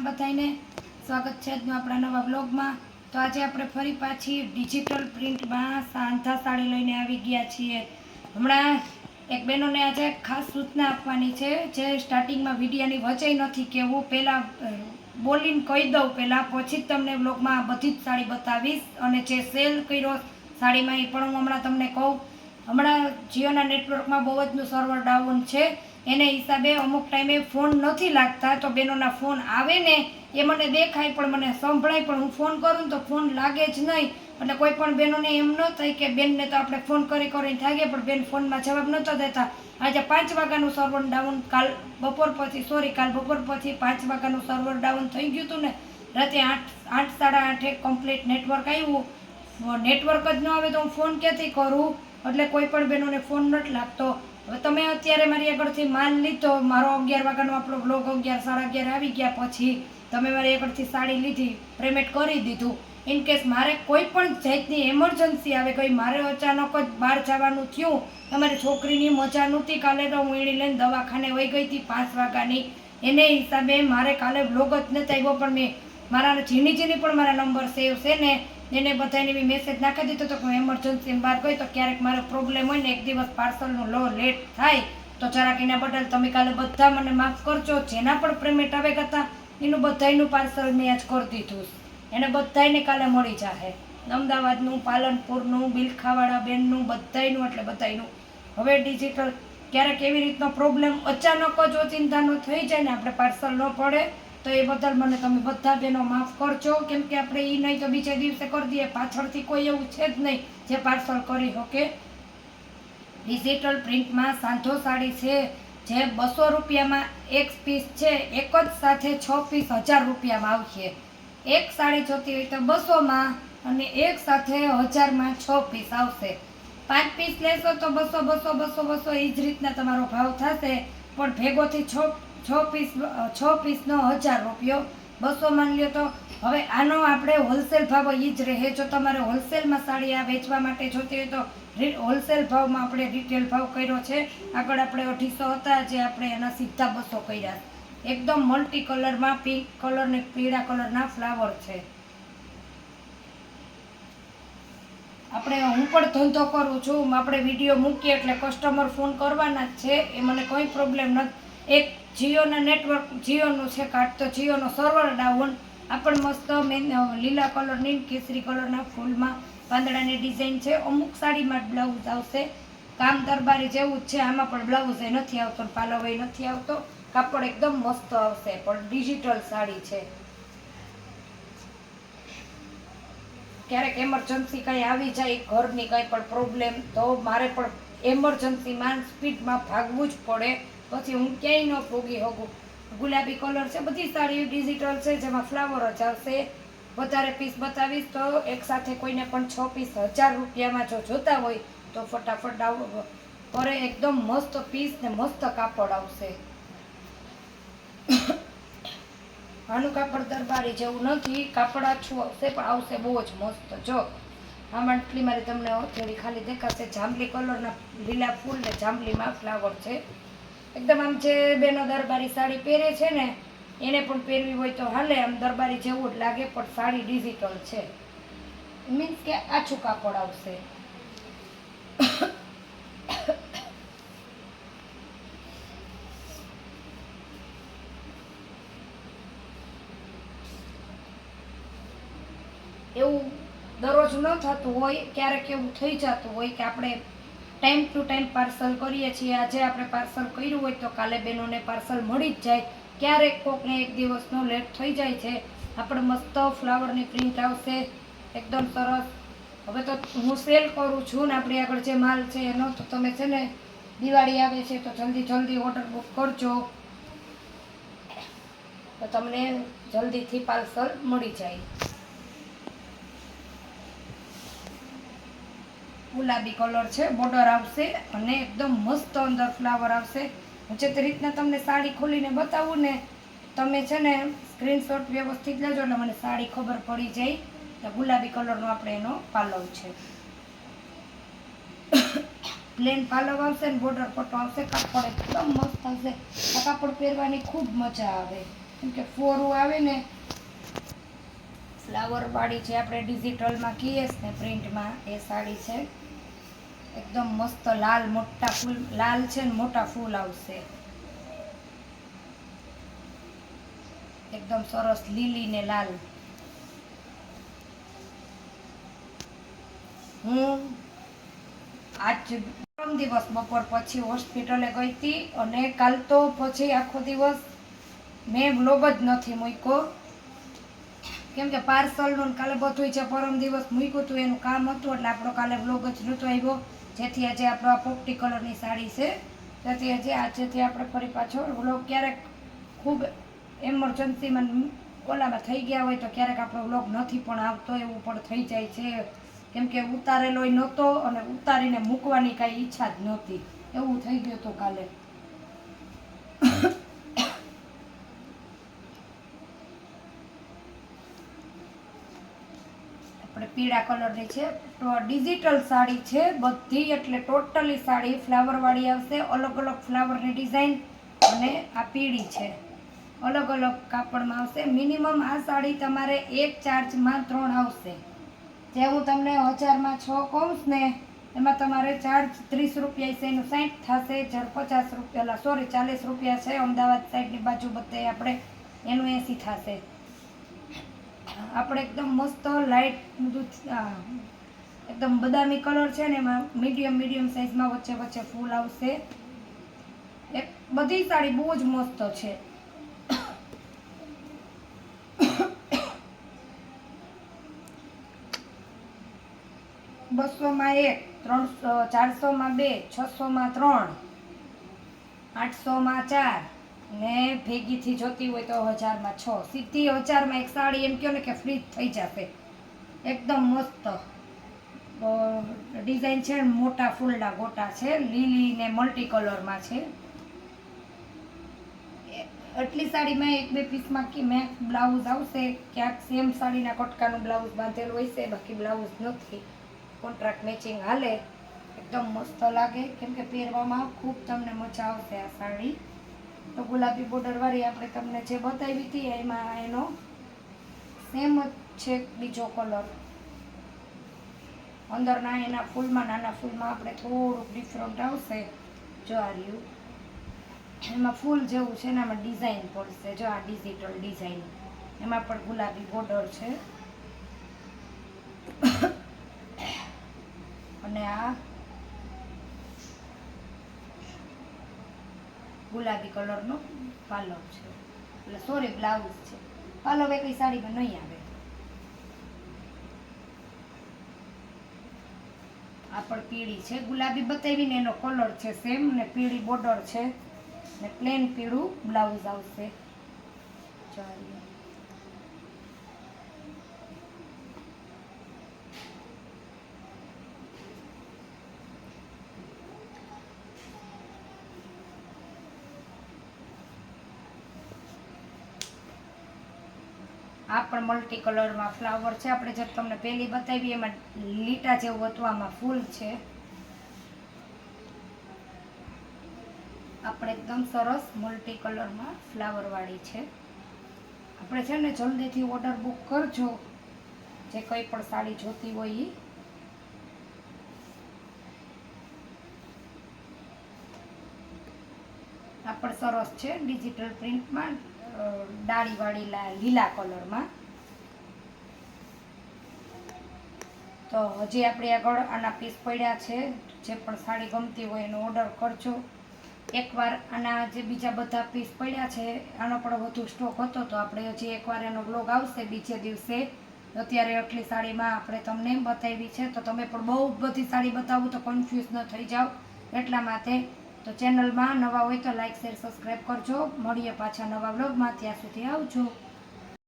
સીતારામ બધાઈને સ્વાગત છે આજનો આપણા નવા બ્લોગમાં તો આજે આપણે ફરી પાછી ડિજિટલ પ્રિન્ટમાં સાંધા સાડી લઈને આવી ગયા છીએ. હમણાં એક બહેનોને આજે ખાસ સૂચના આપવાની છે, જે સ્ટાર્ટિંગમાં વિડીયાની વચે નથી કહેવું પહેલાં બોલીને કહી દઉં પહેલાં પછી જ તમને બ્લોગમાં બધી જ સાડી બતાવીશ. અને જે સેલ કર્યો સાડીમાં એ પણ હું હમણાં તમને કહું. હમણાં જીઓના નેટવર્કમાં બહુ જનું સર્વર ડાઉન છે. એને હિસાબે અમુક ટાઈમે ફોન નથી લાગતા, તો બેનોના ફોન આવે ને એ મને દેખાય પણ મને સંભળાય પણ હું ફોન કરું તો ફોન લાગે જ નહીં. એટલે કોઈ પણ બહેનોને એમ ન થાય કે બેનને તો આપણે ફોન કરી કરીને થાકીએ, પણ બેન ફોનમાં જવાબ નહોતો દેતા. આજે પાંચ વાગ્યાનું સર્વર ડાઉન કાલ બપોર પછી સોરી કાલ બપોર પછી પાંચ વાગ્યાનું સર્વર ડાઉન થઈ ગયું હતું ને. રાતે આઠ આઠ, સાડા આઠે કમ્પ્લીટ નેટવર્ક આવ્યું. નેટવર્ક જ ન આવે તો હું ફોન ક્યાંથી કરું? એટલે કોઈ પણ બહેનોને ફોન નથી લાગતો. હવે તમે અત્યારે મારી આગળથી માલ લીધો, મારો અગિયાર વાગ્યાનો આપણો બ્લોગ અગિયાર, સાડા અગિયાર આવી ગયા પછી તમે મારી આગળથી સાડી લીધી પેમેન્ટ કરી દીધું. ઇન કેસ મારે કોઈ પણ જાતની એમરજન્સી આવે, કોઈ મારે અચાનક જ બહાર જવાનું થયું, તમારી છોકરીની મજા નહોતી, કાલે તો હું એણી લઈને દવાખાને વહી ગઈ હતી પાંચ વાગ્યાની. એને હિસાબે મારે કાલે બ્લોગ જ નથી આવ્યો પણ મેં મારા ઝીણી ઝીણી પણ મારા નંબર સેવ છે ને એને બધાને બી મેસેજ નાખી દીધો તો હું એમરજન્સી બહાર ગઈ તો ક્યારેક મારો પ્રોબ્લેમ હોય ને એક દિવસ પાર્સલનો લો લેટ થાય, તો જરાક એના બદલ તમે કાલે બધા મને માફ કરજો, જેના પણ પેમેન્ટ આવે કરતા એનું બધાયનું પાર્સલ મેં આજ કરી દીધું એને બધાયને કાલે મળી જાહે. અમદાવાદનું, પાલનપુરનું, બિલખાવાડા બેનનું, બધાયનું, એટલે બધાયનું. હવે ડિજિટલ ક્યારેક એવી રીતનો પ્રોબ્લેમ અચાનક જ ઓચિંતાનો થઈ જાય ને આપણે પાર્સલ ન પડે. તો એ બદલ મને તમે બધા બહેનો માફ કરજો. કેમ કે આપણે એ નહીં તો બીજે દિવસે કરી દઈએ. પાછળથી કોઈ એવું છે જ નહીં જે પાર્સલ કરી શકે. ડિજિટલ પ્રિન્ટમાં સાંધો સાડી છે, જે બસો રૂપિયામાં એક પીસ છે. એક જ સાથે છ પીસ હજાર રૂપિયામાં આવશે. એક સાડી જોતી હોય તો બસોમાં અને એક સાથે હજારમાં છ પીસ આવશે. પાંચ પીસ લેશો તો બસો બસો બસો બસો એ જ રીતના તમારો ભાવ થશે. પણ ભેગોથી છ છ પીસ છ પીસનો હજાર રૂપિયો. બસો માની લ્યો તો. હવે આનો આપણે હોલસેલ ભાવ એ જ રહે. જો તમારે હોલસેલમાં સાડી આ વેચવા માટે જોતી હોય તો હોલસેલ ભાવમાં આપણે રિટેલ ભાવ કર્યો છે. આગળ આપણે અઢીસો હતા, જે આપણે એના સીધા બસો કર્યા. એકદમ મલ્ટી કલરમાં પિંક કલર ને પીળા કલરના ફ્લાવર છે. આપણે હું પણ ધંધો કરું છું. આપણે વીડિયો મૂકીએ એટલે કસ્ટમર ફોન કરવાના જ છે. એ મને કોઈ પ્રોબ્લેમ નથી. એક જીઓના નેટવર્ક, જીઓનું છે કાર્ડ, તો જીઓનો સર્વર ડાઉન. આ પણ મસ્ત મેન લીલા કલરની કેસરી કલરના ફૂલમાં પાંદડાની ડિઝાઇન છે. અમુક સાડીમાં બ્લાઉઝ આવશે. કામ દરબારી જેવું જ છે. આમાં પણ બ્લાઉઝ નથી આવતો પાલવ નથી આવતો. કાપડ એકદમ મસ્ત આવશે, પણ ડિજિટલ સાડી છે. ક્યારેક એમરજન્સી કંઈ આવી જાય, ઘરની કંઈ પણ પ્રોબ્લેમ તો મારે પણ એમરજન્સીમાં સ્પીડમાં ભાગવું જ પડે. પછી હું ક્યાંય ન ભોગી શકું ગુલાબી કલર છે, બધી સાડી ડિજિટલ છે, જેમાં ફ્લાવર જ આવશે વધારે પીસ બતાવીશ તો એક સાથે કોઈને પણ છ પીસ હજાર રૂપિયામાં જો જોતા હોય તો ફટાફટ ડાઉ કરે. એકદમ મસ્ત પીસ ને મસ્ત કાપડ આવશે. આનું કાપડ દરબારી જેવું નથી, કાપડ આછું આવશે, પણ આવશે બહુ જ મસ્ત. જો, આમાં આટલી મારી તમને થોડી ખાલી દેખાશે. જાંબલી કલરના લીલા ફૂલ ને જાંબલીમાં ફ્લાવર છે. એકદમ આમ જે બેનો દરબારી સાડી પહેરે છે ને, એને પણ પહેરવી હોય તો હાલે, આમ દરબારી જેવું જ લાગે, પણ સાડી ડિજિટલ છે. મીન્સ કે આછું કાપડ આવશે. એવું દરરોજ ન થતું હોય, ક્યારેક એવું થઈ જતું હોય કે આપણે ટાઈમ ટુ ટાઈમ પાર્સલ કરીએ છીએ. આજે આપણે પાર્સલ કર્યું હોય તો કાલે બેનોને પાર્સલ મળી જ જાય. ક્યારેક કોકને એક દિવસનો લેટ થઈ જાય છે. આપણે મસ્ત ફ્લાવરની પ્રિન્ટ આવશે. એકદમ સરસ. હવે તો હું સેલ કરું છું ને આપણી આગળ જે માલ છે એનો, તો તમે છે ને દિવાળી આવે છે તો જલ્દી જલ્દી ઓર્ડર બુક કરજો. તો તમને જલ્દીથી પાર્સલ મળી જાય. ગુલાબી કલર છે બોર્ડર આવશે અને એકદમ મસ્ત અંદર ફ્લાવર આવશે. હું જે તે રીતના તમને સાડી ખોલીને બતાવું ને, તમે છે ને સ્ક્રીનશોટ વ્યવસ્થિત લેજો એટલે મને સાડી ખબર પડી જાય. તો ગુલાબી કલરનો આપણે એનો પાલવ છે. પ્લેન પાલવ આવશે ને બોર્ડર પટ્ટો આવશે, કાપડ એકદમ મસ્ત આવશે. આ કાપડ પહેરવાની ખૂબ મજા આવે. કેમ કે ફોરું આવે ને ફ્લાવર વાળી જે આપણે ડિજિટલમાં કહીએ ને પ્રિન્ટમાં એ સાડી છે. એકદમ મસ્ત લાલ મોટા ફૂલ, લાલ છે ને મોટા ફૂલ આવશે. એકદમ સરસ લીલી ને લાલ. હું આજ પરમ દિવસ બપોર પછી હોસ્પિટલે ગઈ હતી અને કાલ તો પછી આખો દિવસ મેં બ્લોગ જ નથી મૂક્યો. કેમ કે પાર્સલનું કાલે બધું છે પરમ દિવસ મૂક્યું હતું એનું કામ હતું એટલે આપણો કાલે બ્લોગ જ નહોતો આવ્યો. જેથી આજે આપણો આ પોપટી કલરની સાડી છે. તેથી આજે આજેથી આપણે ફરી પાછો વ્લોગ ક્યારેક ખૂબ એમરજન્સીમાં ઓલામાં થઈ ગયા હોય તો ક્યારેક આપણો વ્લોગ નથી પણ આવતો એવું પણ થઈ જાય છે. કેમ કે ઉતારેલોય નહોતો અને ઉતારીને મૂકવાની કાંઈ ઈચ્છા જ નહોતી. એવું થઈ ગયું હતું કાલે આપણે પીળા કલરની છે. ડિજિટલ સાડી છે બધી, એટલે ટોટલી સાડી ફ્લાવરવાળી આવશે. અલગ અલગ ફ્લાવરની ડિઝાઇન અને આ પીળી છે. અલગ અલગ કાપડમાં આવશે. મિનિમમ આ સાડી તમારે એક ચાર્જમાં ત્રણ આવશે. જે હું તમને હજારમાં છ કહું ને, એમાં તમારે ચાર્જ ત્રીસ રૂપિયા છે, એનું સાઠ થશે. જર પચાસ રૂપિયા સોરી, ચાલીસ રૂપિયા છે. અમદાવાદ સાઈડની બાજુ બધે આપણે એનું એંસી થશે. આપણે એકદમ મસ્ત લાઇટ બધું એકદમ બદામી કલર છે ને એમાં મીડિયમ મીડિયમ સાઇઝમાં વચ્ચે વચ્ચે ફૂલ આવશે. એક બધી સાડી બહુ જ મસ્ત છે. બસોમાં એક, ત્રણસો, ચારસોમાં બે, છસોમાં ત્રણ, આઠસોમાં ચાર ને ભેગીથી જોતી હોય તો હજારમાં છ. સીધી હજારમાં એક સાડી એમ કહો ને કે ફ્રી થઈ જશે. એકદમ મસ્ત. ડિઝાઇન છે મોટા ફૂલડા ગોટા છે, લીલી ને મલ્ટી કલરમાં છે. આટલી આટલી સાડીમાં એક બે પીસમાં કે મેં બ્લાઉઝ આવશે, ક્યાંક સેમ સાડીના કટકાનું બ્લાઉઝ બાંધેલું હોય છે, બાકી બ્લાઉઝ નથી. કોન્ટ્રાક્ટ મેચિંગ હાલે. એકદમ મસ્ત લાગે. કેમ કે પહેરવામાં ખૂબ તમને મજા આવશે આ સાડી. તો ગુલાબી બોર્ડરવાળી આપણે તમને જે બતાવી હતી, એમાં એનો સેમ જ છે બીજો કલર અંદરના એના ફૂલમાં, નાના ફૂલમાં આપણે થોડુંક ડિફરન્ટ આવશે. જો એમાં ફૂલ જેવું છે એમાં ડિઝાઇન પડશે. જો આ ડિજિટલ ડિઝાઇન એમાં પણ ગુલાબી બોર્ડર છે. અને આ ગુલાબી કલરનો પાલવ છે. એટલે સોરી બ્લાઉઝ છે. પાલવ એકલી સાડીમાં નહીં આવે. આ પણ પીળી છે. ગુલાબી બતાવીને એનો કલર છે સેમ ને પીળી બોર્ડર છે. ને પ્લેન પીળું બ્લાઉઝ આવશે. જો આ પણ મલ્ટી કલરમાં ફ્લાવર છે. આપણે જે તમને પહેલી બતાવી, એમાં લીટા જેવું હતું, આમાં ફૂલ છે. આપણે એકદમ સરસ મલ્ટી કલરમાં ફ્લાવરવાળી છે. આપણે છે ને જલ્દીથી ઓર્ડર બુક કરજો. જે કંઈ પણ સાડી જોતી હોય એ આ પણ સરસ છે. ડિજિટલ પ્રિન્ટમાં ડાળીવાળી લીલા કલરમાં. તો હજી આપણે આગળ આના પીસ પડ્યા છે. જે પણ સાડી ગમતી હોય એનો ઓર્ડર કરજો. એકવાર આના જે બીજા બધા પીસ પડ્યા છે, આનો પણ વધુ સ્ટોક હતો, તો આપણે હજી એકવાર એનો બ્લોગ આવશે બીજે દિવસે. અત્યારે આટલી સાડીમાં આપણે તમને બતાવી છે. તો તમે પણ બહુ બધી સાડી બતાવું તો કન્ફ્યુઝ ન થઈ જાઓ. એટલા માટે તો ચેનલમાં નવા હોય તો લાઈક, શેર સબસ્ક્રાઈબ કરજો. મળીએ પાછા નવા બ્લોગમાં ત્યાં સુધી આવજો.